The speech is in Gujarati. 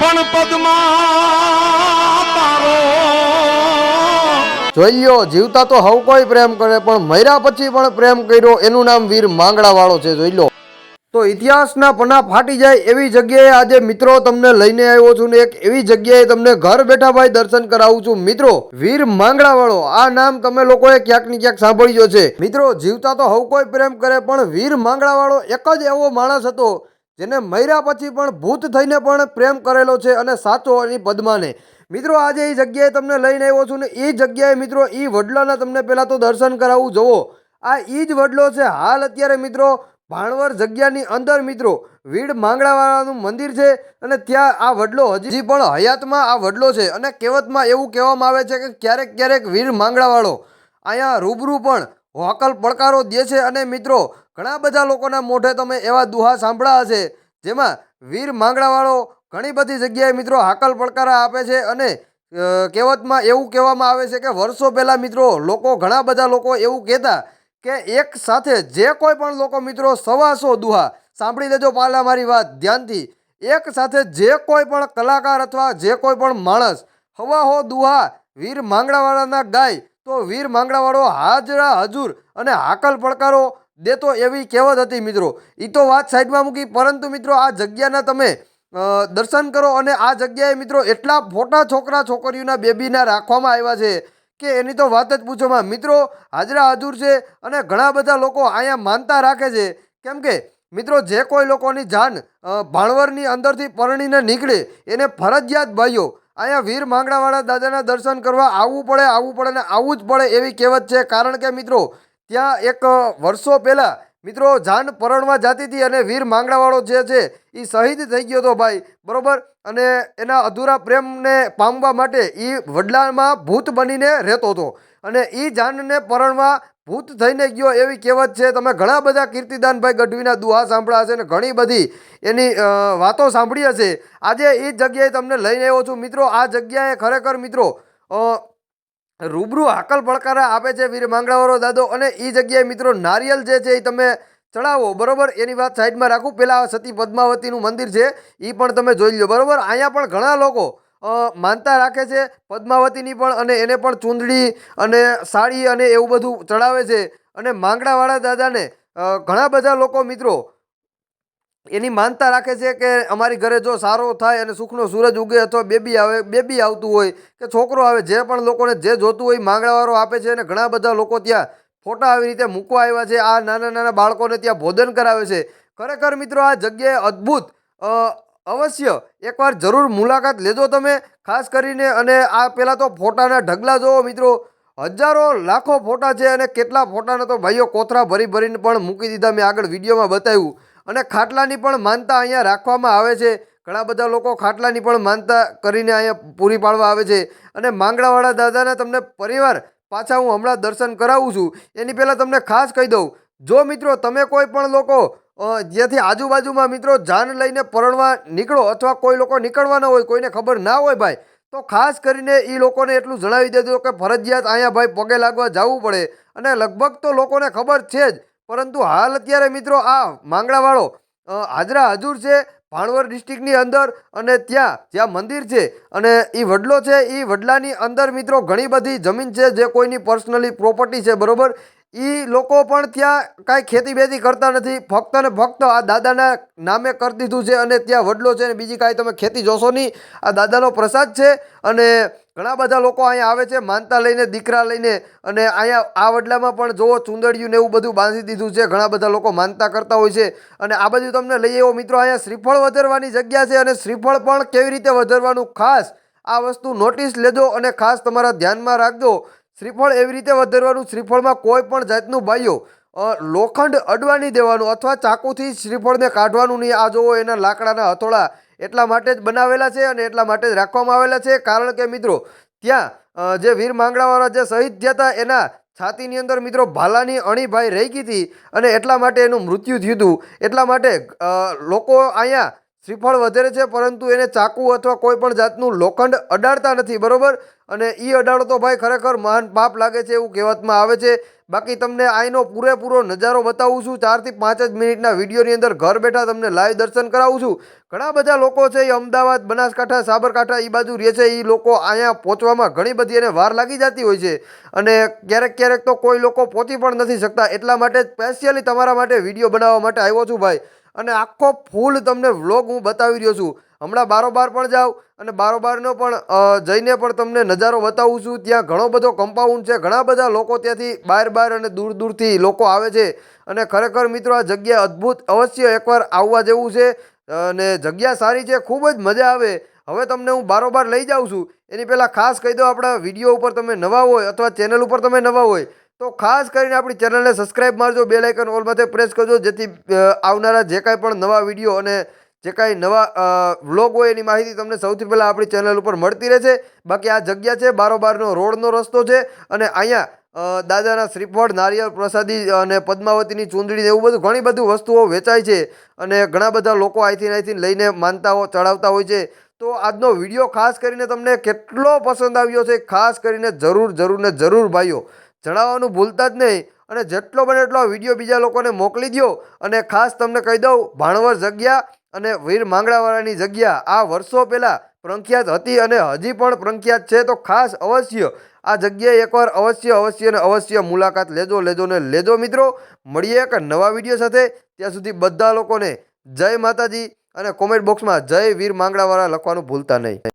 પણ પદમાં જોઈ જીવતા તો હવ કોઈ પ્રેમ કરે, પણ મર્યા પછી પણ પ્રેમ કર્યો, એનું નામ વીર માંગડા વાળો છે, જોઈ લો તો ઇતિહાસના પના ફાટી જાય એવી જગ્યાએ આજે મિત્રો તમને લઈને આવ્યો છું ને એક એવી જગ્યાએ તમને ઘર બેઠા ભાઈ દર્શન કરાવું છું. મિત્રો, વીર માંગડા વાળો આ નામ તમે લોકોએ ક્યાંક ને ક્યાંક સાંભળ્યો છે. મિત્રો, જીવતા તો હવ કોઈ પ્રેમ કરે, પણ વીર માંગડા વાળો એક જ એવો માણસ હતો જેને મર્યા પછી પણ ભૂત થઈને પણ પ્રેમ કરેલો છે અને સાચો એની પદ્માને. મિત્રો, આજે એ જગ્યાએ તમને લઈને આવ્યો છું ને એ જગ્યાએ મિત્રો, એ વડલાના તમને પહેલાં તો દર્શન કરાવવું જુઓ, આ એ જ વડલો છે. હાલ અત્યારે મિત્રો, ભાણવર જગ્યાની અંદર મિત્રો, વીડ માંગડાવાળાનું મંદિર છે અને ત્યાં આ વડલો હજી પણ હયાતમાં આ વડલો છે અને કહેવતમાં એવું કહેવામાં આવે છે કે ક્યારેક ક્યારેક વીર માંગડાવાળો અહીંયા રૂબરૂ પણ હોકલ પડકારો દે છે અને મિત્રો ઘણા બધા લોકોના મોઢે તમે એવા દુહા સાંભળ્યા હશે, જેમાં વીર માંગડાવાળો ઘણી બધી જગ્યાએ મિત્રો હાકલ પડકારા આપે છે અને કહેવતમાં એવું કહેવામાં આવે છે કે વર્ષો પહેલાં મિત્રો લોકો ઘણા બધા લોકો એવું કહેતા કે એક સાથે જે કોઈ પણ લોકો મિત્રો સવાસો દુહા સાંભળી લેજો પાલા મારી વાત ધ્યાનથી. એક સાથે જે કોઈ પણ કલાકાર અથવા જે કોઈ પણ માણસ હવા હો દુહા વીર માંગડાવાળાના ગાય, તો વીર માંગડાવાળો હાજરા હજુર અને હાકલ પડકારો દેતો એવી કહેવત હતી મિત્રો. એ તો વાત સાઈડમાં મૂકી, પરંતુ મિત્રો આ જગ્યાના તમે દર્શન કરો અને આ જગ્યાએ મિત્રો એટલા ફોટા છોકરા છોકરીઓના બેબીના રાખવામાં આવ્યા છે કે એની તો વાત જ પૂછોમાં મિત્રો, હાજરા હાજુર છે અને ઘણા બધા લોકો અહીંયા માનતા રાખે છે. કેમ કે, મિત્રો, જે કોઈ લોકોની જાન ભાણવરની અંદરથી પરણીને નીકળે, એને ફરજિયાત ભાઈઓ, અહીંયા વીર માંગડાવાળા દાદાના દર્શન કરવા આવવું પડે આવવું પડે ને આવવું જ પડે એવી કહેવત છે. કારણ કે મિત્રો ત્યાં એક વર્ષો પહેલાં મિત્રો જાન પરણવા જતી હતી અને વીર માંગડાવાળો જે છે એ શહીદ થઈ ગયો હતો ભાઈ, બરોબર? અને એના અધૂરા પ્રેમને પામવા માટે એ વડલામાં ભૂત બનીને રહેતો હતો. અને એ જાનને પરણવા ભૂત થઈને ગયો એવી કહેવત છે, તમે ઘણા બધા કીર્તિદાનભાઈ ગઢવીના દુહા સાંભળ્યા હશે અને ઘણી બધી એની વાતો સાંભળી હશે. આજે એ જગ્યાએ તમને લઈને આવ્યો છું. મિત્રો, આ જગ્યાએ ખરેખર મિત્રો રૂબરૂ હાકલ પડકારા આપે છે વીર માંગડાવાળો દાદો અને એ જગ્યાએ મિત્રો નારિયેલ જે છે એ તમે ચડાવો, બરોબર? એની વાત સાઈડમાં રાખું. પહેલાં સતી પદ્માવતીનું મંદિર છે એ પણ તમે જોઈ લો બરોબર? અહીંયા પણ ઘણા લોકો માનતા રાખે છે પદ્માવતીની પણ અને એને પણ ચૂંદડી અને સાડી અને એવું બધું ચડાવે છે. અને માંગડાવાળા દાદાને ઘણા બધા લોકો મિત્રો એની માનતા રાખે છે કે અમારી ઘરે જો સારો થાય અને સુખનો સૂરજ ઉગે અથવા બેબી આવે, બેબી આવતું હોય કે છોકરો આવે, જે પણ લોકોને જે જોતું હોય માંગણાવાળો આપે છે અને ઘણા બધા લોકો ત્યાં ફોટા આવી રીતે મૂકવા આવ્યા છે. આ નાના નાના બાળકોને ત્યાં ભોજન કરાવે છે. ખરેખર મિત્રો, આ જગ્યાએ અદ્ભુત અવશ્ય એકવાર જરૂર મુલાકાત લેજો તમે. ખાસ કરીને અને આ પહેલાં તો ફોટાના ઢગલા જોવો મિત્રો. હજારો, લાખો ફોટા છે અને કેટલા ફોટાને તો ભાઈઓ કોથરા ભરી ભરીને પણ મૂકી દીધા. મેં આગળ વિડીયોમાં બતાવ્યું. અને ખાટલાની પણ માનતા અહીંયા રાખવામાં આવે છે. ઘણા બધા લોકો ખાટલાની પણ માનતા કરીને અહીંયા પૂરી પાડવા આવે છે. અને માંગડાવાળા દાદાના તમને પરિવાર પાછા હું હમણાં દર્શન કરાવું છું. એની પહેલાં તમને ખાસ કહી દઉં, જો મિત્રો તમે કોઈ પણ લોકો જેથી આજુબાજુમાં મિત્રો જાન લઈને પરણવા નીકળો અથવા કોઈ લોકો નીકળવાના હોય, કોઈને ખબર ના હોય ભાઈ, તો ખાસ કરીને એ લોકોને એટલું જણાવી દેજો કે ફરજિયાત અહીંયા ભાઈ પગે લાગવા જવું પડે. અને લગભગ તો લોકોને ખબર છે જ પરંતુ હાલ અત્યારે મિત્રો આ માંગડાવાળો હાજરા હજુર છે ભાણવર ડિસ્ટ્રિક્ટની અંદર અને ત્યાં જ્યાં મંદિર છે અને એ વડલો છે એ વડલાની અંદર મિત્રો ઘણી બધી જમીન છે જે કોઈની પર્સનલી પ્રોપર્ટી છે, બરોબર? એ લોકો પણ ત્યાં કાંઈ ખેતી બેતી કરતા નથી. ફક્ત ને ફક્ત આ દાદાના નામે કરી દીધું છે અને ત્યાં વડલો છે ને બીજી કાંઈ તમે ખેતી જોશો નહીં. આ દાદાનો પ્રસાદ છે અને ઘણા બધા લોકો અહીંયા આવે છે, માનતા લઈને, દીકરા લઈને અને અહીંયા આ વડલામાં પણ જુઓ ચુંદડિયું ને એવું બધું બાંધી દીધું છે. ઘણા બધા લોકો માનતા કરતા હોય છે. અને આ બધું તમને લઈ એવો મિત્રો, અહીંયા શ્રીફળ વધારવાની જગ્યા છે અને શ્રીફળ પણ કેવી રીતે વધારવાનું? ખાસ આ વસ્તુ નોટિસ લેજો અને ખાસ તમારા ધ્યાનમાં રાખજો. શ્રીફળ એવી રીતે વધારવાનું, શ્રીફળમાં કોઈ પણ જાતનું ભાઈઓ લોખંડ અડવાની દેવાનું અથવા ચાકુથી શ્રીફળને કાઢવાનું નહીં. આ જોવો એના લાકડાના હથોડા એટલા માટે જ બનાવેલા છે અને એટલા માટે જ રાખવામાં આવેલા છે. કારણ કે મિત્રો, ત્યાં જે વીર માંગડાવાળા જે શહીદ થયા હતા, એના છાતીની અંદર મિત્રો ભાલાની અણીભાઈ રહી ગઈ હતી અને એટલા માટે એનું મૃત્યુ થયું હતું. એટલા માટે લોકો અહીંયા શ્રીફળ વધારે છે, પરંતુ એને ચાકુ અથવા કોઈ પણ જાતનું લોખંડ અડાડતા નથી. બરોબર? અને એ અડાડો તો ભાઈ ખરેખર મહાન પાપ લાગે છે એવું કહેવતમાં આવે છે. બાકી તમને અહીંનો પૂરેપૂરો નજારો બતાવું છું. ચારથી પાંચ જ મિનિટના વિડીયોની અંદર ઘર બેઠા તમને લાઈવ દર્શન કરાવું છું. ઘણા બધા લોકો છે એ અમદાવાદ, બનાસકાંઠા, સાબરકાંઠા એ બાજુ રહે છે. એ લોકો અહીંયા પહોંચવામાં ઘણી બધી એને વાર લાગી જતી હોય છે. અને ક્યારેક ક્યારેક તો કોઈ લોકો પહોંચી પણ નથી શકતા. એટલા માટે સ્પેશિયલી તમારા માટે વીડિયો બનાવવા માટે આવ્યો છું ભાઈ. અને આખો ફૂલ તમને વ્લોગ હું બતાવી રહ્યો છું. હમણાં બારોબાર પણ જાઓ અને બારોબારનો પણ જઈને પણ તમને નજારો બતાવું છું. ત્યાં ઘણો બધો કમ્પાઉન્ડ છે. ઘણા બધા લોકો ત્યાંથી બહાર બહાર અને દૂર દૂરથી લોકો આવે છે. અને ખરેખર મિત્રો, આ જગ્યા અદ્ભુત અવશ્ય એકવાર આવવા જેવું છે. અને જગ્યા સારી છે. ખૂબ જ મજા આવે. હવે તમને હું બારોબાર લઈ જાઉં છું. એની પહેલાં ખાસ કહી દો આપણા વીડિયો ઉપર તમે નવા હોય અથવા ચેનલ ઉપર તમે નવા હોય, તો ખાસ કરીને આપણી ચેનલને સબસ્ક્રાઇબ મારજો. બે લાઇકન ઓલમાંથી પ્રેસ કરજો. જેથી આવનારા જે કાંઈ પણ નવા વીડિયો અને જે કાંઈ નવા વ્લોગ હોય એની માહિતી તમને સૌથી પહેલાં આપણી ચેનલ ઉપર મળતી રહેશે. બાકી આ જગ્યા છે, બારોબારનો રોડનો રસ્તો છે અને અહીંયા દાદાના શ્રીફળ, નારિયેળ પ્રસાદી અને પદ્માવતીની ચૂંદડી એવું બધું ઘણી બધી વસ્તુઓ વેચાય છે અને ઘણા બધા લોકો અહીંથી અહીંથી લઈને માનતાઓ ચડાવતા હોય છે. તો આજનો વીડિયો ખાસ કરીને તમને કેટલો પસંદ આવ્યો છે ખાસ કરીને જરૂર જરૂર ને જરૂર ભાઈઓ. જણાવવાનું ભૂલતા જ નહીં અને જેટલો બને એટલો વીડિયો બીજા લોકોને મોકલી દો અને ખાસ તમને કહી દઉં ભાણવર જગ્યા અને વીર માંગડાવાળાની જગ્યા આ વર્ષો પહેલાં પ્રખ્યાત હતી અને હજી પણ પ્રખ્યાત છે. તો ખાસ અવશ્ય આ જગ્યાએ એકવાર અવશ્ય અવશ્ય અને અવશ્ય મુલાકાત લેજો લેજો ને લેજો મિત્રો. મળીએ એક નવા વીડિયો સાથે. ત્યાં સુધી બધા લોકોને જય માતાજી અને કોમેન્ટ બોક્સમાં જય વીર માંગડાવાળા લખવાનું ભૂલતા નહીં.